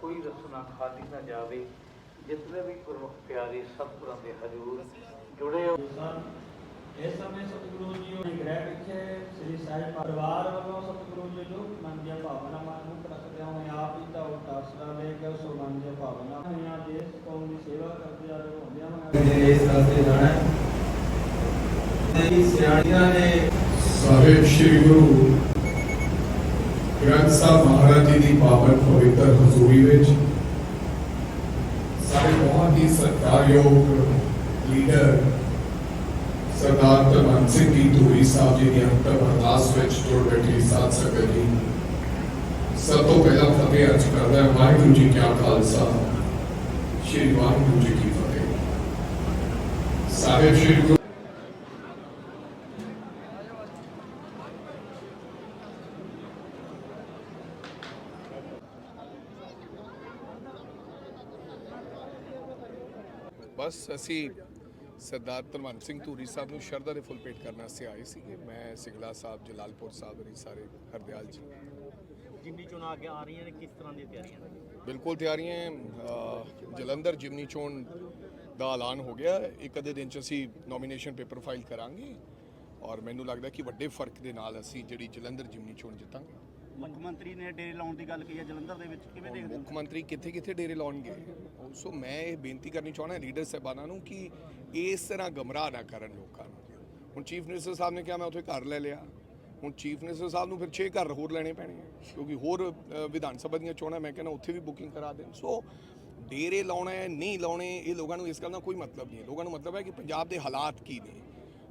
ਕੋਈ ਰਸਨਾ ਖਾਲੀ ਨਾ ਜਾਵੇ जितने भी गुरमुख प्यारे सतगुरों के हजूर जुड़े हो। इस समय सतगुरु जी ग्रह लिखे ਸ੍ਰੀ ਸਾਹਿਬ ਪਰਿਵਾਰ ਵੱਲੋਂ ਸਤਿਗੁਰੂ ਜੀ ਨੂੰ ਮਨ ਦੀਆਂ ਭਾਵਨਾਵਾਂ ਨੂੰ ਰੱਖਦਿਆਂ ਹੋਏ ਆਪ ਹੀ ਤਾਂ ਉਦਾਸਰਾ ਲੈ ਕੇ ਸੋ ਮਨ ਦੀਆਂ ਭਾਵਨਾ ਹੋਈਆਂ ਦੇਸ਼ ਕੌਮ ਦੀ ਸੇਵਾ ਕਰਦੇ ਆ ਰਹੇ ਹੁੰਦਿਆਂ ਹੋਇਆਂ ਇਸ ਰਸਤੇ ਜਾਣਾ ਹੈ। ਤੇ ਸਿਆਣੀਆਂ ਨੇ ਸਾਹਿਬ ਸ੍ਰੀ ਗੁਰੂ ਗ੍ਰੰਥ ਸਾਹਿਬ ਮਹਾਰਾਜ ਜੀ ਦੀ ਪਾਵਨ ਪਵਿੱਤਰ ਹਜ਼ੂਰੀ ਵਿੱਚ ਸਾਡੇ ਬਹੁਤ ਹੀ ਸਤਿਕਾਰਯੋਗ ਲੀਡਰ ਸਰਦਾਰ ਧਰਮਨ ਸਿੰਘ ਜੀ ਧੂਰੀ ਸਾਹਿਬ ਜੀ ਦੀ ਅੰਤਮ ਅਰਦਾਸ ਵਿੱਚ ਜੁੜ ਬੈਠੀ ਸਾਧ ਸੰਗਤ ਜੀ ਸਭ ਤੋਂ ਪਹਿਲਾਂ ਫਤਿਹ ਅਰਜ਼ ਕਰਦਾ ਹਾਂ ਵਾਹਿਗੁਰੂ ਜੀ ਕਾ ਖਾਲਸਾ ਸ੍ਰੀ ਵਾਹਿਗੁਰੂ ਜੀ ਕੀ ਫਤਿਹ ਸਾਹਿਬ ਸ੍ਰੀ ਗੁਰੂ ਬਸ ਅਸੀਂ ਸਰਦਾਰ ਧਰਮਨ ਸਿੰਘ ਧੂਰੀ ਸਾਹਿਬ ਨੂੰ ਸ਼ਰਧਾ ਦੇ ਫੁੱਲ ਭੇਟ ਕਰਨ ਵਾਸਤੇ ਆਏ ਸੀਗੇ। ਮੈਂ ਸਿੰਗਲਾ ਸਾਹਿਬ ਜਲਾਲਪੁਰ ਸਾਹਿਬ ਨੇ ਸਾਰੇ ਹਰਦਿਆਲ ਜੀ। ਜਿੰਨੀ ਚੋਣਾਂ ਅੱਗੇ ਆ ਰਹੀਆਂ ਨੇ ਕਿਸ ਤਰ੍ਹਾਂ ਦੀਆਂ ਤਿਆਰੀਆਂ ਨੇ? ਬਿਲਕੁਲ ਤਿਆਰੀਆਂ ਜਲੰਧਰ ਜਿਮਨੀ ਚੋਣ ਦਾ ਐਲਾਨ ਹੋ ਗਿਆ। ਇੱਕ ਅੱਧੇ ਦਿਨ ਚ ਅਸੀਂ ਨੋਮੀਨੇਸ਼ਨ ਪੇਪਰ ਫਾਈਲ ਕਰਾਂਗੇ ਔਰ ਮੈਨੂੰ ਲੱਗਦਾ ਕਿ ਵੱਡੇ ਫ਼ਰਕ ਦੇ ਨਾਲ ਅਸੀਂ ਜਿਹੜੀ ਜਲੰਧਰ ਜਿਮਨੀ ਚੋਣ ਜਿੱਤਾਂਗੇ। ਮੁੱਖ ਮੰਤਰੀ ਨੇ ਡੇਰੇ ਲਾਉਣ ਦੀ ਗੱਲ ਕਹੀ ਹੈ ਜਲੰਧਰ ਦੇ ਵਿੱਚ, ਕਿਵੇਂ ਦੇਖਦੇ ਮੁੱਖ ਮੰਤਰੀ ਕਿੱਥੇ ਕਿੱਥੇ ਡੇਰੇ ਲਾਉਣਗੇ? ਸੋ ਮੈਂ ਇਹ ਬੇਨਤੀ ਕਰਨੀ ਚਾਹੁੰਦਾ ਲੀਡਰ ਸਾਹਿਬਾਨਾਂ ਨੂੰ ਕਿ ਇਸ ਤਰ੍ਹਾਂ ਗਮਰਾਹ ਨਾ ਕਰਨ ਲੋਕਾਂ ਨੂੰ। ਹੁਣ ਚੀਫ ਮਿਨਿਸਟਰ ਸਾਹਿਬ ਨੇ ਕਿਹਾ ਮੈਂ ਉੱਥੇ ਘਰ ਲੈ ਲਿਆ। ਹੁਣ ਚੀਫ ਮਿਨਿਸਟਰ ਸਾਹਿਬ ਨੂੰ ਫਿਰ 6 ਘਰ ਹੋਰ ਲੈਣੇ ਪੈਣੇ ਕਿਉਂਕਿ ਹੋਰ ਵਿਧਾਨ ਸਭਾ ਦੀਆਂ ਚੋਣਾਂ ਮੈਂ ਕਹਿੰਦਾ ਉੱਥੇ ਵੀ ਬੁਕਿੰਗ ਕਰਾ ਦੇਣ। ਸੋ ਡੇਰੇ ਲਾਉਣਾ ਹੈ, ਨਹੀਂ ਲਾਉਣੇ, ਇਹ ਲੋਕਾਂ ਨੂੰ ਇਸ ਗੱਲ ਦਾ ਕੋਈ ਮਤਲਬ ਨਹੀਂ ਹੈ। ਲੋਕਾਂ ਨੂੰ ਮਤਲਬ ਹੈ ਕਿ ਪੰਜਾਬ ਦੇ ਹਾਲਾਤ ਕੀ ਨੇ?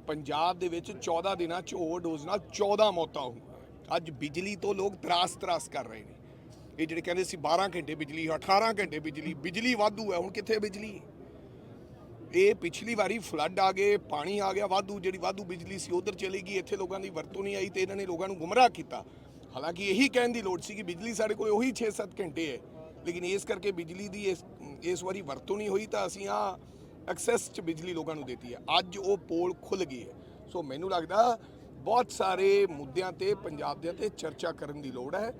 ਪੰਜਾਬ ਦੇ ਵਿੱਚ 14 ਦਿਨਾਂ 'ਚ ਓਵਰਡੋਜ਼ ਨਾਲ 14 ਮੌਤਾਂ ਹੋਈਆਂ। ਅੱਜ ਬਿਜਲੀ ਤੋਂ ਲੋਕ ਤਰਾਸ ਤਰਾਸ ਕਰ ਰਹੇ ਨੇ। ਇਹ ਜਿਹੜੇ ਕਹਿੰਦੇ ਸੀ 12 ਘੰਟੇ ਬਿਜਲੀ 18 ਘੰਟੇ ਬਿਜਲੀ ਬਿਜਲੀ ਵਾਧੂ ਹੈ, ਹੁਣ ਕਿੱਥੇ ਬਿਜਲੀ? ਇਹ ਪਿਛਲੀ ਵਾਰੀ ਫਲੱਡ ਆ ਗਏ, ਪਾਣੀ ਆ ਗਿਆ, ਵਾਧੂ, ਜਿਹੜੀ ਵਾਧੂ ਬਿਜਲੀ ਸੀ ਉਧਰ ਚਲੀ ਗਈ, ਇੱਥੇ ਲੋਕਾਂ ਦੀ ਵਰਤੋਂ ਨਹੀਂ ਆਈ ਤੇ ਇਹਨਾਂ ਨੇ ਲੋਕਾਂ ਨੂੰ ਗੁੰਮਰਾਹ ਕੀਤਾ। ਹਾਲਾਂਕਿ ਇਹੀ ਕਹਿਣ ਦੀ ਲੋੜ ਸੀ ਕਿ ਬਿਜਲੀ ਸਾਡੇ ਕੋਲ ਉਹੀ 6-7 ਘੰਟੇ ਹੈ, ਲੇਕਿਨ ਇਸ ਕਰਕੇ ਬਿਜਲੀ ਦੀ ਇਸ ਇਸ ਵਾਰੀ ਵਰਤੋਂ ਨਹੀਂ ਹੋਈ ਤਾਂ ਅਸੀਂ ਆ ਐਕਸੈਸ ਚ ਬਿਜਲੀ ਲੋਕਾਂ ਨੂੰ ਦਿੱਤੀ ਹੈ। ਅੱਜ ਉਹ ਪੋਲ ਖੁੱਲ ਗਈ ਹੈ। ਸੋ ਮੈਨੂੰ ਲੱਗਦਾ ਬਹੁਤ ਸਾਰੇ ਮੁੱਦਿਆਂ ਤੇ, ਪੰਜਾਬ ਦੇ ਤੇ ਚਰਚਾ ਕਰਨ ਦੀ ਲੋੜ ਹੈ।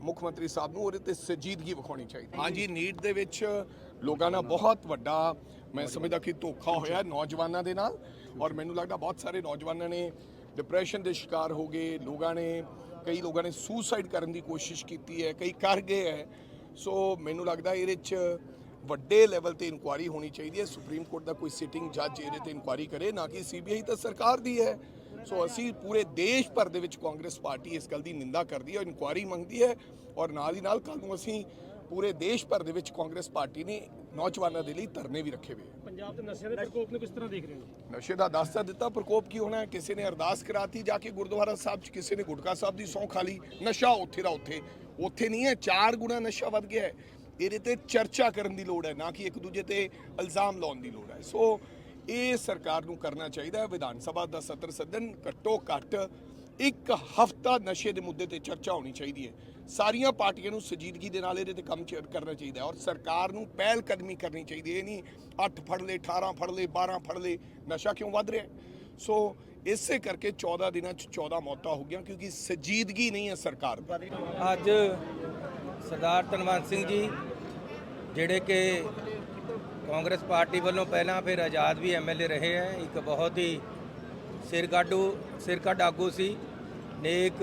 ਮੁੱਖ ਮੰਤਰੀ ਸਾਹਿਬ ਨੂੰ ਉਹਦੇ ਤੇ ਸੰਜੀਦਗੀ ਵਿਖਾਉਣੀ ਚਾਹੀਦੀ ਹਾਂਜੀ, ਨੀਟ ਦੇ ਵਿੱਚ ਲੋਕਾਂ ਨਾਲ ਬਹੁਤ ਵੱਡਾ, ਮੈਂ ਸਮਝਦਾ ਕਿ ਧੋਖਾ ਹੋਇਆ ਨੌਜਵਾਨਾਂ ਦੇ ਨਾਲ ਔਰ ਮੈਨੂੰ ਲੱਗਦਾ ਬਹੁਤ ਸਾਰੇ ਨੌਜਵਾਨਾਂ ਨੇ ਡਿਪਰੈਸ਼ਨ ਦੇ ਸ਼ਿਕਾਰ ਹੋ ਗਏ। ਲੋਕਾਂ ਨੇ, ਕਈ ਲੋਕਾਂ ਨੇ ਸੁਸਾਈਡ ਕਰਨ ਦੀ ਕੋਸ਼ਿਸ਼ ਕੀਤੀ ਹੈ, ਕਈ ਕਰ ਗਏ ਹੈ। ਸੋ ਮੈਨੂੰ ਲੱਗਦਾ ਇਹਦੇ 'ਚ ਵੱਡੇ ਲੈਵਲ ਤੇ ਇਨਕੁਆਰੀ ਹੋਣੀ ਚਾਹੀਦੀ ਹੈ। ਸੁਪਰੀਮ ਕੋਰਟ ਦਾ ਕੋਈ ਸਿਟਿੰਗ ਜੱਜ ਇਹਦੇ ਤੇ ਇਨਕੁਆਰੀ ਕਰੇ, ਨਾ ਕਿ ਸੀਬੀਆਈ ਤਾਂ ਸਰਕਾਰ ਦੀ ਹੈ। ਸੋ ਅਸੀਂ ਪੂਰੇ ਦੇਸ਼ ਭਰ ਦੇ ਵਿੱਚ ਕਾਂਗਰਸ ਪਾਰਟੀ ਇਸ ਗੱਲ ਦੀ ਨਿੰਦਾ ਕਰਦੀ ਹੈ ਇਨਕੁਆਰੀ ਮੰਗਦੀ ਹੈ ਔਰ ਨਾਲ ਹੀ ਨਾਲ ਕੱਲ ਨੂੰ ਅਸੀਂ ਪੂਰੇ ਦੇਸ਼ ਭਰ ਦੇ ਵਿੱਚ ਕਾਂਗਰਸ ਪਾਰਟੀ ਨੇ ਨੌਜਵਾਨਾਂ ਦੇ ਲਈ ਧਰਨੇ ਵੀ ਰੱਖੇ ਹੋਏ ਪੰਜਾਬ ਦੇ ਨਸ਼ਿਆਂ ਦੇ ਪ੍ਰਕੋਪ ਨੂੰ ਕਿਸ ਤਰ੍ਹਾਂ ਦੇਖ ਰਹੇ ਹੋ? ਨਸ਼ੇ ਦਾ ਦੱਸਤਾ ਦਿੱਤਾ ਪ੍ਰਕੋਪ ਕੀ ਹੋਣਾ ਕਿਸੇ ਨੇ ਅਰਦਾਸ ਕਰਾਤੀ ਜਾ ਕੇ ਗੁਰਦੁਆਰਾ ਸਾਹਿਬ 'ਚ ਕਿਸੇ ਨੇ ਗੁਟਕਾ ਸਾਹਿਬ ਦੀ ਸੌਂ ਖਾ ਲਈ ਨਸ਼ਾ ਉੱਥੇ ਦਾ ਉੱਥੇ। ਉੱਥੇ ਨਹੀਂ ਹੈ ਚਾਰ ਗੁਣਾ ਨਸ਼ਾ ਵੱਧ ਗਿਆ ਹੈ। ਇਹਦੇ ਤੇ ਚਰਚਾ ਕਰਨ ਦੀ ਲੋੜ ਹੈ ਨਾ ਕਿ ਇੱਕ ਦੂਜੇ ਤੇ ਇਲਜ਼ਾਮ ਲਾਉਣ ਦੀ ਲੋੜ ਹੈ। ਸੋ ਇਹ ਸਰਕਾਰ ਨੂੰ ਕਰਨਾ ਚਾਹੀਦਾ ਹੈ। ਵਿਧਾਨ ਸਭਾ ਦਾ ਸੱਤਰ ਸਦਨ ਘੱਟੋ ਘੱਟ ਇੱਕ ਹਫਤਾ ਨਸ਼ੇ ਦੇ ਮੁੱਦੇ ਤੇ ਚਰਚਾ ਹੋਣੀ ਚਾਹੀਦੀ ਹੈ। ਸਾਰੀਆਂ ਪਾਰਟੀਆਂ ਨੂੰ ਸੰਜੀਦਗੀ ਦੇ ਨਾਲ ਇਹਦੇ ਤੇ ਕੰਮ ਚ- ਕਰਨਾ ਚਾਹੀਦਾ ਔਰ ਸਰਕਾਰ ਨੂੰ ਪਹਿਲ ਕਦਮੀ ਕਰਨੀ ਚਾਹੀਦੀ ਹੈ। ਇਹ ਨਹੀਂ 8 ਫੜ ਲਏ 18 ਫੜ ਲਏ 12 ਫੜ ਲਏ, ਨਸ਼ਾ ਕਿਉਂ ਵੱਧ ਰਿਹਾ ਸੋ ਇਸੇ ਕਰਕੇ 14 ਦਿਨਾਂ ਚ 14 ਮੌਤਾਂ ਹੋ ਗਈਆਂ ਕਿਉਂਕਿ ਸੰਜੀਦਗੀ ਨਹੀਂ ਹੈ ਸਰਕਾਰ ਦੀ। ਅੱਜ ਸਰਦਾਰ ਧਨਵੰਤ ਸਿੰਘ ਜੀ, ਜਿਹੜੇ ਕਿ ਕਾਂਗਰਸ ਪਾਰਟੀ ਵੱਲੋਂ ਪਹਿਲਾਂ ਫਿਰ ਆਜ਼ਾਦ ਵੀ ਐਮਐਲਏ ਰਹੇ ਹੈ। ਇੱਕ ਬਹੁਤ ਹੀ ਸਿਰਗਾਡੂ ਸਿਰਕੱਢ ਆਗੂ ਸੀ। ਨੇਕ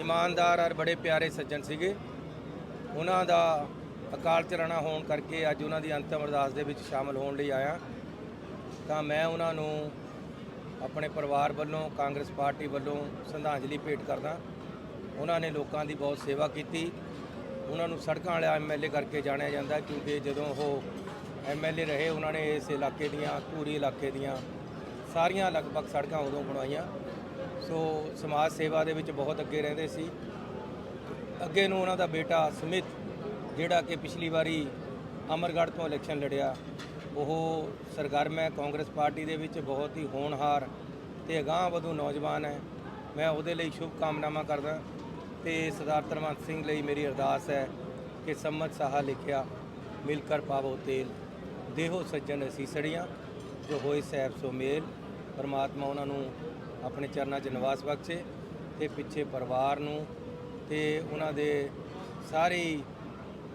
ਇਮਾਨਦਾਰ ਔਰ ਬੜੇ ਪਿਆਰੇ ਸੱਜਣ ਸੀਗੇ। ਉਹਨਾਂ ਦਾ ਅਕਾਲ ਚਲਾਣਾ ਹੋਣ ਕਰਕੇ ਅੱਜ ਉਹਨਾਂ ਦੀ ਅੰਤਮ ਅਰਦਾਸ ਦੇ ਵਿੱਚ ਸ਼ਾਮਲ ਹੋਣ ਲਈ ਆਇਆ। ਤਾਂ ਮੈਂ ਉਹਨਾਂ ਨੂੰ ਆਪਣੇ ਪਰਿਵਾਰ ਵੱਲੋਂ, ਕਾਂਗਰਸ ਪਾਰਟੀ ਵੱਲੋਂ ਸ਼ਰਧਾਂਜਲੀ ਭੇਟ ਕਰਦਾ। ਉਹਨਾਂ ਨੇ ਲੋਕਾਂ ਦੀ ਬਹੁਤ ਸੇਵਾ ਕੀਤੀ। ਉਹਨਾਂ ਨੂੰ ਸੜਕਾਂ ਵਾਲਾ ਐਮਐਲਏ ਕਰਕੇ ਜਾਣਿਆ ਜਾਂਦਾ ਕਿਉਂਕਿ ਜਦੋਂ ਉਹ ਐਮਐਲਏ ਰਹੇ, ਉਹਨਾਂ ਨੇ ਇਸ ਇਲਾਕੇ ਦੀਆਂ ਪੂਰੀ ਇਲਾਕੇ ਦੀਆਂ ਸਾਰੀਆਂ ਲਗਭਗ ਸੜਕਾਂ ਉਦੋਂ ਬਣਾਈਆਂ ਸੋ ਸਮਾਜ ਸੇਵਾ ਦੇ ਵਿੱਚ ਬਹੁਤ ਅੱਗੇ ਰਹਿੰਦੇ ਸੀ। ਅੱਗੇ ਨੂੰ ਉਹਨਾਂ ਦਾ ਬੇਟਾ ਸੁਮਿਤ, ਜਿਹੜਾ ਕਿ ਪਿਛਲੀ ਵਾਰੀ ਅਮਰਗੜ੍ਹ ਤੋਂ ਇਲੈਕਸ਼ਨ ਲੜਿਆ, ਉਹ ਸਰਗਰਮ ਹੈ। ਕਾਂਗਰਸ ਪਾਰਟੀ ਦੇ ਵਿੱਚ ਬਹੁਤ ਹੀ ਹੋਣਹਾਰ ਤੇ ਅਗਾਂਹ ਵਧੂ ਨੌਜਵਾਨ ਹੈ। ਮੈਂ ਉਹਦੇ ਲਈ ਸ਼ੁਭ ਕਾਮਨਾਵਾਂ ਕਰਦਾ ਤੇ ਸਰਦਾਰ ਧਰਮੰਤ ਸਿੰਘ ਲਈ ਮੇਰੀ ਅਰਦਾਸ ਹੈ ਕਿ ਸੰਮਤ ਸਾਹਾ ਲਿਖਿਆ ਮਿਲ ਕਰ ਪਾਵੋ ਤੇਲ। ਦੇਹੋ ਸੱਜਣ ਅਸੀਸੜੀਆਂ ਜੋ ਹੋਏ ਸਹਿਬ ਸੋ ਮੇਲ। ਪਰਮਾਤਮਾ ਉਹਨਾਂ ਨੂੰ ਆਪਣੇ ਚਰਨਾਂ 'ਚ ਨਿਵਾਸ ਬਖਸ਼ੇ ਤੇ ਪਿੱਛੇ ਪਰਿਵਾਰ ਨੂੰ ਤੇ ਉਹਨਾਂ ਦੇ ਸਾਰੇ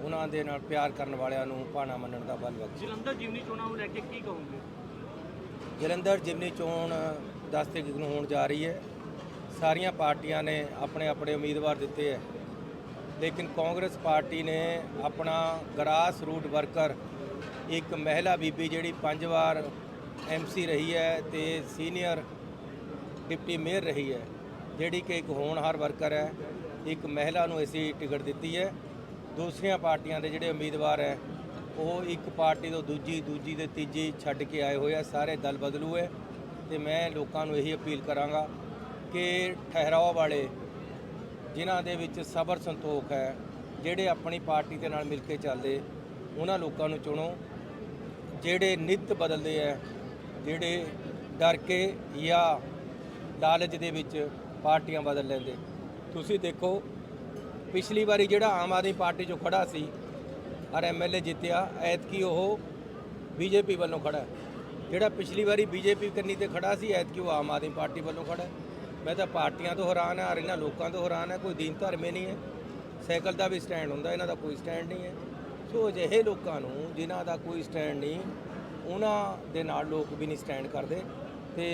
ਉਹਨਾਂ ਦੇ ਨਾਲ ਪਿਆਰ ਕਰਨ ਵਾਲਿਆਂ ਨੂੰ ਭਾਣਾ ਮੰਨਣ ਦਾ ਬਲ ਬਖਸ਼ੇ। ਜਲੰਧਰ ਜਿਮਨੀ ਚੋਣਾਂ ਨੂੰ ਲੈ ਕੇ ਕੀ ਕਹੋਗੇ? ਜਲੰਧਰ ਜਿਮਨੀ ਚੋਣ 10 ਤਰੀਕ ਨੂੰ ਹੋਣ ਜਾ ਰਹੀ ਹੈ। ਸਾਰੀਆਂ ਪਾਰਟੀਆਂ ਨੇ ਆਪਣੇ ਆਪਣੇ ਉਮੀਦਵਾਰ ਦਿੱਤੇ ਹੈ। ਲੇਕਿਨ ਕਾਂਗਰਸ ਪਾਰਟੀ ਨੇ ਆਪਣਾ ਗਰਾਸ ਰੂਟ ਵਰਕਰ ਇੱਕ ਮਹਿਲਾ ਬੀਬੀ ਜਿਹੜੀ ਪੰਜ ਵਾਰ ਐਮਸੀ ਰਹੀ ਹੈ ਤੇ ਸੀਨੀਅਰ ਡਿਪਟੀ ਮੇਅਰ ਰਹੀ ਹੈ, ਜਿਹੜੀ ਕਿ ਇੱਕ ਹੋਣਹਾਰ ਵਰਕਰ ਹੈ, ਇੱਕ ਮਹਿਲਾ ਨੂੰ ਅਸੀਂ ਟਿਕਟ ਦਿੱਤੀ ਹੈ। ਦੂਸਰੀਆਂ ਪਾਰਟੀਆਂ ਦੇ ਜਿਹੜੇ ਉਮੀਦਵਾਰ ਹੈ, ਉਹ ਇੱਕ ਪਾਰਟੀ ਤੋਂ ਦੂਜੀ ਦੂਜੀ ਤੇ ਤੀਜੀ ਛੱਡ ਕੇ ਆਏ ਹੋਏ ਆ, ਸਾਰੇ ਦਲ ਬਦਲੂ ਹੈ ਤੇ ਮੈਂ ਲੋਕਾਂ ਨੂੰ ਇਹੀ ਅਪੀਲ ਕਰਾਂਗਾ ਕਿ ਠਹਿਰਾਓ ਵਾਲੇ ਜਿਨ੍ਹਾਂ ਦੇ ਵਿੱਚ ਸਬਰ ਸੰਤੋਖ ਹੈ, ਜਿਹੜੇ ਆਪਣੀ ਪਾਰਟੀ ਦੇ ਨਾਲ ਮਿਲ ਕੇ ਚੱਲਦੇ, ਉਹਨਾਂ ਲੋਕਾਂ ਨੂੰ ਚੁਣੋ ਜਿਹੜੇ ਨਿੱਤ ਬਦਲਦੇ ਆ, ਜਿਹੜੇ ਡਰ ਕੇ ਜਾਂ ਲਾਲਚ ਦੇ ਵਿੱਚ ਪਾਰਟੀਆਂ ਬਦਲ ਲੈਂਦੇ। ਤੁਸੀਂ ਦੇਖੋ, ਪਿਛਲੀ ਵਾਰੀ ਜਿਹੜਾ ਆਮ ਆਦਮੀ ਪਾਰਟੀ ਚੋਂ ਖੜਾ ਸੀ, ਔਰ ਐਮਐਲਏ ਜਿੱਤਿਆ, ਐਤਕੀ ਉਹ ਬੀਜੇਪੀ ਵੱਲੋਂ ਖੜਾ ਜਿਹੜਾ ਪਿਛਲੀ ਵਾਰੀ ਬੀਜੇਪੀ ਕੰਨੀ ਤੇ ਖੜਾ ਸੀ, ਐਤਕੀ ਉਹ ਆਮ ਆਦਮੀ ਪਾਰਟੀ ਵੱਲੋਂ ਖੜਾ ਮੈਂ ਤਾਂ ਪਾਰਟੀਆਂ ਤੋਂ ਹੈਰਾਨ ਹਾਂ, ਔਰ ਇਹਨਾਂ ਲੋਕਾਂ ਤੋਂ ਹੈਰਾਨ ਹੈ, ਕੋਈ ਦੀਨ ਧਰਮੇ ਨਹੀਂ ਹੈ। ਸਾਈਕਲ ਦਾ ਵੀ ਸਟੈਂਡ ਹੁੰਦਾ, ਇਹਨਾਂ ਦਾ ਕੋਈ ਸਟੈਂਡ ਨਹੀਂ ਹੈ। ਸੋ ਅਜਿਹੇ ਲੋਕਾਂ ਨੂੰ ਜਿਨ੍ਹਾਂ ਦਾ ਕੋਈ ਸਟੈਂਡ ਨਹੀਂ, ਉਹਨਾਂ ਦੇ ਨਾਲ ਲੋਕ ਵੀ ਨਹੀਂ ਸਟੈਂਡ ਕਰਦੇ ਤੇ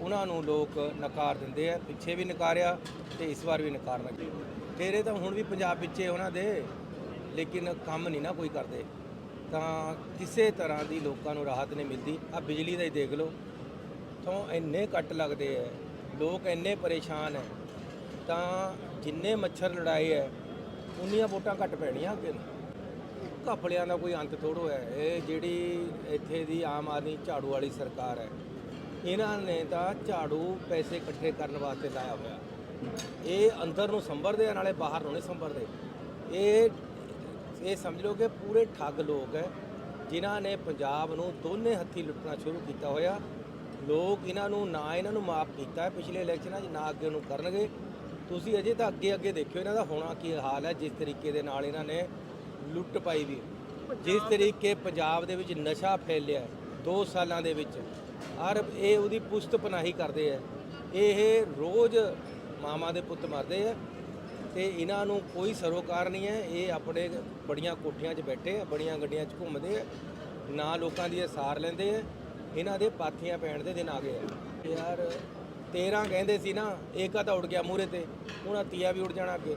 ਉਹਨਾਂ ਨੂੰ ਲੋਕ ਨਕਾਰ ਦਿੰਦੇ ਆ, ਪਿੱਛੇ ਵੀ ਨਕਾਰਿਆ ਤੇ ਇਸ ਵਾਰ ਵੀ ਨਕਾਰਨਗੇ ਤੇਰੇ ਤਾਂ ਹੁਣ ਵੀ ਪੰਜਾਬ ਪਿੱਛੇ ਉਹਨਾਂ ਦੇ, ਲੇਕਿਨ ਕੰਮ ਨਹੀਂ ਨਾ ਕੋਈ ਕਰਦੇ। ਤਾਂ ਕਿਸੇ ਤਰ੍ਹਾਂ ਦੀ ਲੋਕਾਂ ਨੂੰ ਰਾਹਤ ਨਹੀਂ ਮਿਲਦੀ। ਆ ਬਿਜਲੀ ਦਾ ਹੀ ਦੇਖ ਲਓ। ਤੋਂ ਇੰਨੇ ਕੱਟ ਲੱਗਦੇ ਐ ਲੋਕ ਇੰਨੇ ਪਰੇਸ਼ਾਨ ਐ ਤਾਂ ਜਿੰਨੇ ਮੱਛਰ ਲੜਾਏ ਐ ਉਨੀਆਂ ਵੋਟਾਂ ਘੱਟ ਪੈਣੀਆਂ ਅੱਗੇ ਨੂੰ। ਘਪਲਿਆਂ ਦਾ ਕੋਈ ਅੰਤ ਥੋੜੋ ਹੈ। ਇਹ ਜਿਹੜੀ ਇੱਥੇ ਦੀ ਆਮ ਆਦਮੀ ਝਾੜੂ ਵਾਲੀ ਸਰਕਾਰ ਹੈ, ਇਹਨਾਂ ਨੇ ਤਾਂ ਝਾੜੂ ਪੈਸੇ ਇਕੱਠੇ ਕਰਨ ਵਾਸਤੇ ਲਾਇਆ ਹੋਇਆ। ਇਹ ਅੰਦਰ ਨੂੰ ਸੰਭਰਦੇ ਆ, ਨਾਲੇ ਬਾਹਰ ਨੂੰ ਨਹੀਂ ਸੰਭਰਦੇ। ਇਹ ਇਹ ਸਮਝ ਲਓ ਕਿ ਪੂਰੇ ਠੱਗ ਲੋਕ ਹੈ, ਜਿਨ੍ਹਾਂ ਨੇ ਪੰਜਾਬ ਨੂੰ ਦੋਨੇ ਹੱਥੀ ਲੁੱਟਣਾ ਸ਼ੁਰੂ ਕੀਤਾ ਹੋਇਆ। ਲੋਕ ਇਹਨਾਂ ਨੂੰ ਨਾ ਇਹਨਾਂ ਨੂੰ ਮਾਫ ਕੀਤਾ ਪਿਛਲੇ ਇਲੈਕਸ਼ਨਾਂ 'ਚ ਨਾ ਅੱਗੇ ਨੂੰ ਕਰਨਗੇ। ਤੁਸੀਂ ਅਜੇ ਤਾਂ ਅੱਗੇ ਅੱਗੇ ਦੇਖਿਓ, ਇਹਨਾਂ ਦਾ ਹੋਣਾ ਕੀ ਹਾਲ ਹੈ, ਜਿਸ ਤਰੀਕੇ ਦੇ ਨਾਲ ਇਹਨਾਂ ਨੇ ਲੁੱਟ ਪਾਈ ਵੀ ਜਿਸ ਤਰੀਕੇ ਪੰਜਾਬ ਦੇ ਵਿੱਚ ਨਸ਼ਾ ਫੈਲਿਆ ਹੈ, ਦੋ ਸਾਲਾਂ ਦੇ ਵਿੱਚ ਔਰ ਇਹ ਉਹਦੀ ਪੁਸ਼ਤ ਪਨਾਹੀ ਕਰਦੇ ਆ। ਇਹ ਰੋਜ਼ ਮਾਮਾ ਦੇ ਪੁੱਤ ਮਰਦੇ ਆ ਤੇ ਇਹਨਾਂ ਨੂੰ ਕੋਈ ਸਰੋਕਾਰ ਨਹੀਂ ਹੈ। ਇਹ ਆਪਣੇ ਬੜੀਆਂ ਕੋਠੀਆਂ 'ਚ ਬੈਠੇ ਆ ਬੜੀਆਂ ਗੱਡੀਆਂ 'ਚ ਘੁੰਮਦੇ ਆ ਨਾ ਲੋਕਾਂ ਦੀ ਇਹ ਸਾਰ ਲੈਂਦੇ ਆ ਇਹਨਾਂ ਦੇ ਪਾਥੀਆਂ ਪੈਣ ਦੇ ਦਿਨ ਆ ਗਏ ਆ। ਯਾਰ 13 ਕਹਿੰਦੇ ਸੀ ਨਾ ਏਕਾ ਤਾਂ ਉੱਡ ਗਿਆ ਮੂਰੇ ਤੇ ਹੁਣ ਆਹ ਤੀਆ ਵੀ ਉੱਡ ਜਾਣਾ ਅੱਗੇ।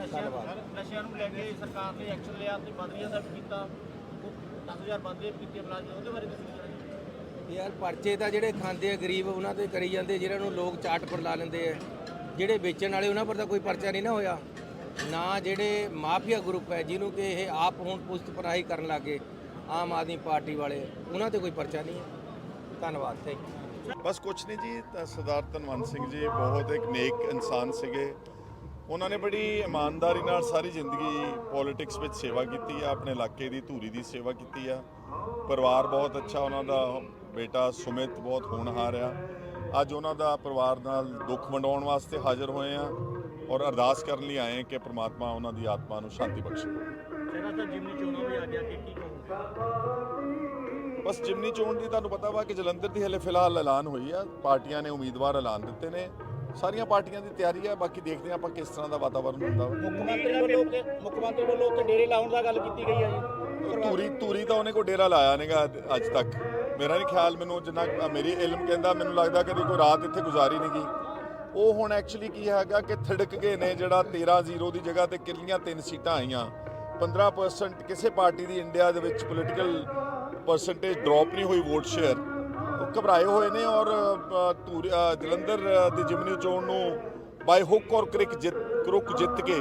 ਨਸ਼ਿਆਂ ਨੂੰ ਲੈ ਕੇ ਸਰਕਾਰ ਨੇ ਐਕਸ਼ਨ ਲਿਆ ਤੇ ਬਦਲੀਆਂ ਦਾ ਵੀ ਕੀਤਾ। ਉਹ 10000 ਬਦਲੇ ਵੀ ਕੀਤੇ ਬਲਾਜ ਉਹਦੇ ਬਾਰੇ ਤੁਸੀਂ ਕੀ ਕਹਿਣਾ ਯਾਰ ਪਰਚੇ ਤਾਂ ਜਿਹੜੇ ਖਾਂਦੇ ਆ ਗਰੀਬ ਉਹਨਾਂ ਤੇ ਕਰੀ ਜਾਂਦੇ ਜਿਹਨਾਂ ਨੂੰ ਲੋਕ ਚਾਟ ਪਰ ਲਾ ਲੈਂਦੇ ਆ। ਜਿਹੜੇ ਵੇਚਣ ਵਾਲੇ ਉਹਨਾਂ ਪਰ ਤਾਂ ਕੋਈ ਪਰਚਾ ਨਹੀਂ ਨਾ ਹੋਇਆ। ਨਾ ਜਿਹੜੇ ਮਾਫੀਆ ਗਰੁੱਪ ਹੈ ਜਿਹਨੂੰ ਕਿ ਇਹ ਆਪ ਹੁਣ ਪੁਸਤ ਪਰਾਹੀ ਕਰਨ ਲੱਗੇ ਆਮ ਆਦਮੀ ਪਾਰਟੀ ਵਾਲੇ ਉਹਨਾਂ ਤੇ ਕੋਈ ਪਰਚਾ ਨਹੀਂ ਹੈ। ਧੰਨਵਾਦ ਥੈਂਕ ਯੂ ਬਸ ਕੁਛ ਨਹੀਂ ਜੀ ਤਾਂ ਸਰਦਾਰ ਧਨਵੰਤ ਸਿੰਘ ਜੀ ਬਹੁਤ ਇੱਕ ਨੇਕ ਇਨਸਾਨ ਸੀਗੇ। ਉਹਨਾਂ ਨੇ ਬੜੀ ਇਮਾਨਦਾਰੀ ਨਾਲ ਸਾਰੀ ਜ਼ਿੰਦਗੀ ਪੋਲਿਟਿਕਸ ਵਿੱਚ ਸੇਵਾ ਕੀਤੀ ਆ ਆਪਣੇ ਇਲਾਕੇ ਦੀ ਧੂਰੀ ਦੀ ਸੇਵਾ ਕੀਤੀ ਆ। ਪਰਿਵਾਰ ਬਹੁਤ ਅੱਛਾ ਉਹਨਾਂ ਦਾ ਬੇਟਾ ਸੁਮਿਤ ਬਹੁਤ ਹੋਣਹਾਰ ਆ ਅੱਜ ਉਹਨਾਂ ਦਾ ਪਰਿਵਾਰ ਨਾਲ ਦੁੱਖ ਵੰਡਾਉਣ ਵਾਸਤੇ ਹਾਜ਼ਰ ਹੋਏ ਆ ਔਰ ਅਰਦਾਸ ਕਰਨ ਲਈ ਆਏ ਕਿ ਪ੍ਰਮਾਤਮਾ ਉਹਨਾਂ ਦੀ ਆਤਮਾ ਨੂੰ ਸ਼ਾਂਤੀ ਬਖਸ਼ੇ। ਜਿਹੜਾ ਤਾਂ ਜਿਮਨੀ ਚੋਣਾਂ ਵੀ ਆ ਗਿਆ ਕਿ ਕੀ ਕਹੋਗੇ? ਬਸ ਜਿਮਨੀ ਚੋਣ ਦੀ ਤੁਹਾਨੂੰ ਪਤਾ ਵਾ ਕਿ ਜਲੰਧਰ ਦੀ ਹਲੇ ਫਿਲਹਾਲ ਐਲਾਨ ਹੋਈ ਆ। ਪਾਰਟੀਆਂ ਨੇ ਉਮੀਦਵਾਰ ਐਲਾਨ ਦਿੱਤੇ ਨੇ। ਸਾਰੀਆਂ ਪਾਰਟੀਆਂ ਦੀ ਤਿਆਰੀ ਆ ਬਾਕੀ ਦੇਖਦੇ ਆ ਆਪਾਂ ਕਿਸ ਤਰ੍ਹਾਂ ਦਾ ਵਾਤਾਵਰਨ ਹੁੰਦਾ ਮੁੱਖ ਮੰਤਰੀ ਵੱਲੋਂ ਮੁੱਖ ਮੰਤਰੀ ਵੱਲੋਂ ਤੇ ਡੇਰੇ ਲਾਉਣ ਦਾ ਗੱਲ ਕੀਤੀ ਗਈ ਆ ਜੀ। ਧੂਰੀ ਧੂਰੀ ਤਾਂ ਉਹਨੇ ਕੋਈ ਡੇਰਾ ਲਾਇਆ ਨਹੀਂਗਾ ਅੱਜ ਤੱਕ। ਮੇਰਾ ਨਹੀਂ ਖਿਆਲ ਮੈਨੂੰ ਜਿੰਨਾ ਕੁ ਮੇਰੀ ਇਲਮ ਕਹਿੰਦਾ ਮੈਨੂੰ ਲੱਗਦਾ ਕਦੀ ਕੋਈ ਰਾਤ ਇੱਥੇ ਗੁਜ਼ਾਰੀ ਨਹੀਂ ਗਈ ਉਹ ਹੁਣ ਐਕਚੁਅਲੀ ਕੀ ਹੈਗਾ ਕਿ ਥੜਕ ਗਏ ਨੇ ਜਿਹੜਾ 13-0 ਦੀ ਜਗ੍ਹਾ ਤੇ ਕਿੰਨੀਆਂ ਤਿੰਨ ਸੀਟਾਂ ਆਈਆਂ। 15% ਕਿਸੇ ਪਾਰਟੀ ਦੀ ਇੰਡੀਆ ਦੇ ਵਿੱਚ ਪੋਲੀਟੀਕਲ ਪਰਸੈਂਟੇਜ ਡ੍ਰੌਪ ਨਹੀਂ ਹੋਈ ਵੋਟ ਸ਼ੇਅਰ ਘਬਰਾਏ ਹੋਏ ਨੇ ਔਰ ਜਲੰਧਰ ਦੀ ਜਿਮਨੀ ਚੋਣ ਨੂੰ ਬਾਈ ਹੁੱਕ ਔਰ ਕ੍ਰਿਕ ਜਿੱਤ ਕਰੁਕ ਜਿੱਤ ਕੇ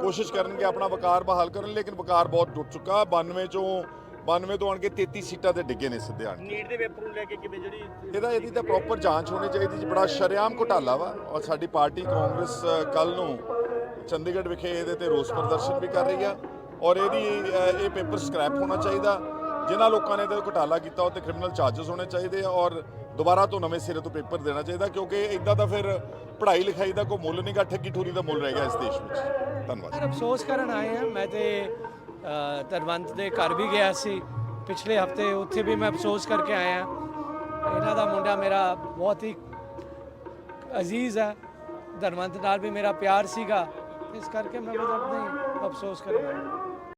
ਕੋਸ਼ਿਸ਼ ਕਰਨਗੇ ਆਪਣਾ ਵਕਾਰ ਬਹਾਲ ਕਰਨ ਲੇਕਿਨ ਵਕਾਰ ਬਹੁਤ ਟੁੱਟ ਚੁੱਕਾ। 92 ਚੋਂ 92 ਤੋਂ ਆਣ ਕੇ 33 ਸੀਟਾਂ ਤੇ ਡਿੱਗੇ ਨੇ ਸਿੱਧੇ ਆਣ ਨੀਟ ਦੇ ਪੇਪਰ ਨੂੰ ਲੈ ਕੇ ਕਿਵੇਂ ਜਿਹੜੀ ਇਹਦਾ ਇਹਦੀ ਤਾਂ ਪ੍ਰੋਪਰ ਜਾਂਚ ਹੋਣੀ ਚਾਹੀਦੀ ਜੀ। ਬੜਾ ਸ਼ਰੇਆਮ ਘੁਟਾਲਾ ਵਾ ਔਰ ਸਾਡੀ ਪਾਰਟੀ ਕਾਂਗਰਸ ਕੱਲ ਨੂੰ ਚੰਡੀਗੜ੍ਹ ਵਿਖੇ ਇਹਦੇ ਤੇ ਰੋਸ ਪ੍ਰਦਰਸ਼ਨ ਵੀ ਕਰ ਰਹੀ ਆ ਔਰ ਇਹਦੀ ਇਹ ਪੇਪਰ ਸਕ੍ਰੈਪ ਹੋਣਾ ਚਾਹੀਦਾ। ਜਿਨ੍ਹਾਂ ਲੋਕਾਂ ਨੇ ਇਹਦੇ ਕਟਾਲਾ ਕੀਤਾ ਉਹ ਤੇ ਕ੍ਰਿਮੀਨਲ ਚਾਰजेस ਹੋਣੇ ਚਾਹੀਦੇ ਆ ਔਰ ਦੁਬਾਰਾ ਤੋਂ ਨਵੇਂ ਸਿਰੇ ਤੋਂ ਪੇਪਰ ਦੇਣਾ ਚਾਹੀਦਾ ਕਿਉਂਕਿ ਇਦਾਂ ਦਾ ਫਿਰ ਪੜ੍ਹਾਈ ਲਿਖਾਈ ਦਾ ਕੋਈ ਮੁੱਲ ਨਹੀਂਗਾ ਠੱਗੀ ਠੂਰੀ ਦਾ ਮੁੱਲ ਰਹਿ ਗਿਆ ਇਸ ਦੇਸ਼ ਵਿੱਚ। ਧੰਨਵਾਦ। ਸਰ ਅਫਸੋਸ ਕਰਨ ਆਏ ਆ ਮੈਂ ਤੇ ਅ, ਦੇ ਘਰ ਵੀ ਗਿਆ ਸੀ। ਪਿਛਲੇ ਹਫ਼ਤੇ ਉੱਥੇ ਵੀ ਮੈਂ ਅਫਸੋਸ ਕਰਕੇ ਆਇਆ। ਇਹਨਾਂ ਦਾ ਮੁੰਡਾ ਮੇਰਾ ਬਹੁਤ ਹੀ ਅਜ਼ੀਜ਼ ਹੈ। ਧਨਵੰਤ ਨਾਲ ਵੀ ਮੇਰਾ ਪਿਆਰ ਸੀਗਾ। ਇਸ ਕਰਕੇ ਮੈਂ ਬਸ ਆਪਣੇ ਅਫਸੋਸ ਕਰ ਰਿਹਾ